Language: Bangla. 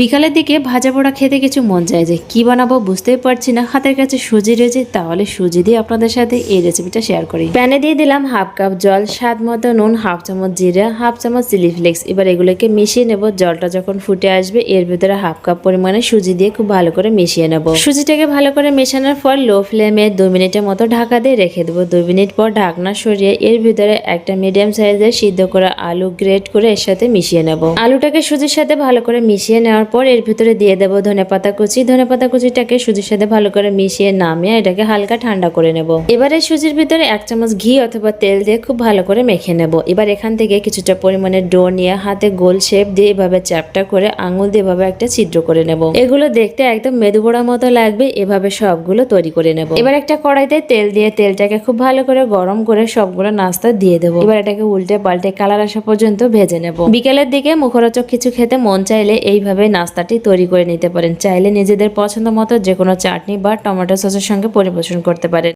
বিকালের দিকে ভাজা পোড়া খেতে কিছু মন চায় যে কি বানাবো বুঝতেই পারছি না। হাতের কাছে সুজি রয়েছে, তাহলে সুজি দিয়ে আপনাদের সাথে এই রেসিপিটা শেয়ার করি। প্যানে দিয়ে দিলাম হাফ কাপ জল, স্বাদ মতো নুন হাফ চামচ জিরা হাফ চামচ চিলি ফ্লেক্স এবার এগুলোকে মিশিয়ে নেব। জলটা যখন ফুটে আসবে, এর ভিতরে হাফ কাপ পরিমাণে সুজি দিয়ে খুব ভালো করে মিশিয়ে নেব। সুজিটাকে ভালো করে মেশানোর পর লো ফ্লেমে দুই মিনিটের মতো ঢাকা দিয়ে রেখে দেবো। দুই মিনিট পর ঢাকনা সরিয়ে এর ভিতরে একটা মিডিয়াম সাইজের সিদ্ধ করা আলু গ্রেট করে এর সাথে মিশিয়ে নেব। আলুটাকে সুজির সাথে ভালো করে মিশিয়ে নেওয়ার পর এর ভিতরে দিয়ে দেবো ধনে পাতা কুচি। ধনে পাতা কুচিটাকে সুজির সাথে ভালো করে মিশিয়ে নামিয়ে এটাকে হালকা ঠান্ডা করে নেব। এবারে সুজির ভিতরে এক চামচ ঘি অথবা তেল দিয়ে খুব ভালো করে মেখে নেব। এবার এখান থেকে কিছুটা পরিমাণে ডো নিয়ে হাতে গোল শেপ দিয়ে এভাবে চ্যাপটা করে আঙুল দিয়ে এভাবে একটা ছিদ্র করে নেব। এগুলো দেখতে একদম মেদু বড়ার মতো লাগবে। এভাবে সবগুলো তৈরি করে নেব। এবার একটা কড়াইতে তেল দিয়ে তেলটাকে খুব ভালো করে গরম করে সবগুলো নাস্তা দিয়ে দেবো। এবার এটাকে উল্টে পাল্টে কালার আসা পর্যন্ত ভেজে নেব। বিকেলের দিকে মুখরোচক কিছু খেতে মন চাইলে এইভাবে নাস্তাটি তৈরি করে নিতে পারেন। চাইলে নিজেদের পছন্দ মতো যে কোনো চাটনি বা টমেটো সসের সঙ্গে পরিবেশন করতে পারেন।